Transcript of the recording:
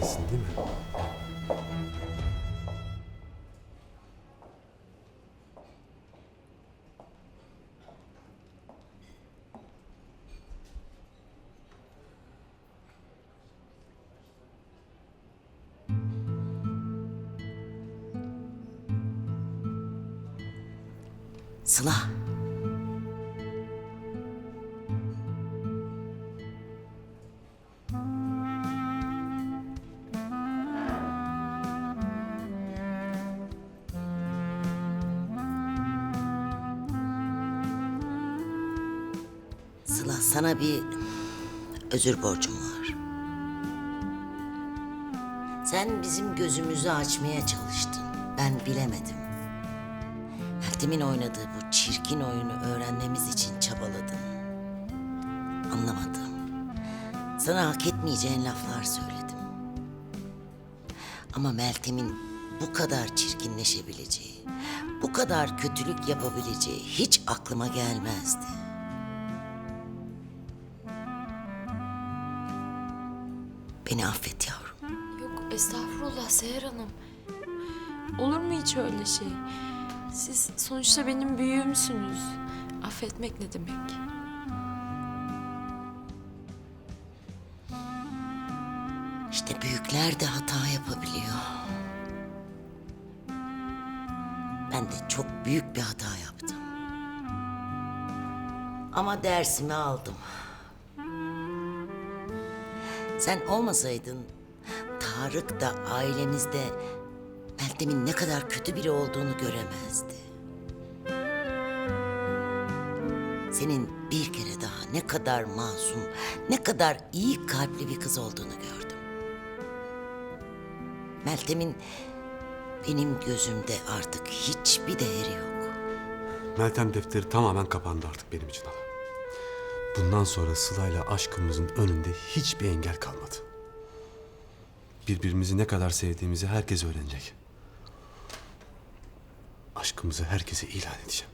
sensin değil mi? Sıla. Sıla sana bir özür borcum var. Sen bizim gözümüzü açmaya çalıştın. Ben bilemedim. Meltem'in oynadığı bu çirkin oyunu öğrenmemiz için çabaladın. Anlamadım. Sana hak etmeyeceğin laflar söyledim. Ama Meltem'in bu kadar çirkinleşebileceği, bu kadar kötülük yapabileceği hiç aklıma gelmezdi. Beni affet yavrum. Yok estağfurullah Seher Hanım. Olur mu hiç öyle şey? Siz sonuçta benim büyüğümsünüz. Affetmek ne demek? İşte büyükler de hata yapabiliyor. Ben de çok büyük bir hata yaptım. Ama dersimi aldım. Sen olmasaydın Tarık da ailemizde Meltem'in ne kadar kötü biri olduğunu göremezdi. Senin bir kere daha ne kadar masum, ne kadar iyi kalpli bir kız olduğunu gördüm. Meltem'in benim gözümde artık hiçbir değeri yok. Meltem defteri tamamen kapandı artık benim için hala. Bundan sonra Sıla'yla aşkımızın önünde hiçbir engel kalmadı. Birbirimizi ne kadar sevdiğimizi herkes öğrenecek. Aşkımızı herkese ilan edeceğim.